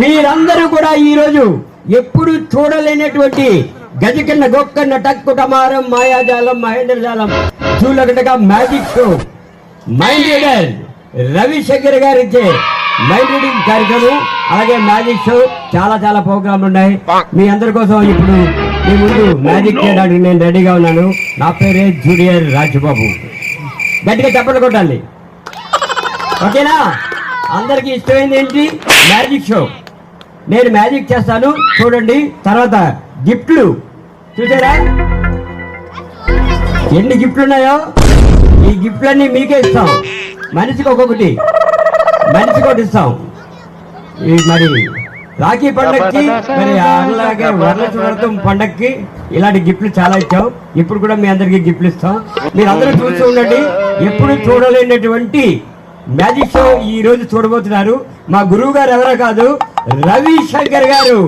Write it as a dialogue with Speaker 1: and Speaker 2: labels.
Speaker 1: మీరందరూ కూడా ఈరోజు ఎప్పుడు చూడలేనటువంటి గజకన్న గొక్కన్న టక్కుటమారం మాయాజాలం మహేంద్రజాలం చూలగటగా magic show. Mind reader Ravishankar గారు మైండ్ రీడింగ్ కార్యక్రమం అలాగే మ్యాజిక్ షో. చాలా చాలా ప్రోగ్రాంలు ఉన్నాయి. మీ అందరి కోసం ఇప్పుడు మీ ముందు మ్యాజిక్ చేయడానికి నేను రెడీగా ఉన్నాను. నా పేరే జూనియర్ రాజబాబు. గట్టిగా చెప్పలు కొట్టాలి ఓకేనా? అందరికి ఇష్టమైంది ఏంటి మ్యాజిక్ షో. నేను మ్యాజిక్ చేస్తాను. చూడండి. తర్వాత గిఫ్ట్లు. చూసారా? ఎన్ని గిఫ్ట్లు ఉన్నాయో? ఈ గిఫ్ట్లన్నీ మీకే ఇస్తాం. మనిషికి ఒక్కొక్కటి. మనిషికి ఒకటి ఇస్తాం. ఈ మరి రాఖీ పండక్కి మరి అలాగే వరలక్ష్మి పండక్కి ఇలాంటి గిఫ్ట్లు చాలా ఇచ్చాం. ఇప్పుడు కూడా మీ అందరికి గిఫ్ట్లు ఇస్తాం. మీరు అందరూ చూస్తూ ఉండండి. ఎప్పుడు చూడలేనటువంటి మ్యాజిక్ షో ఈ రోజు చూడబోతున్నారు. మా గురువు గారు ఎవరో కాదు రవిశంకర్ గారు.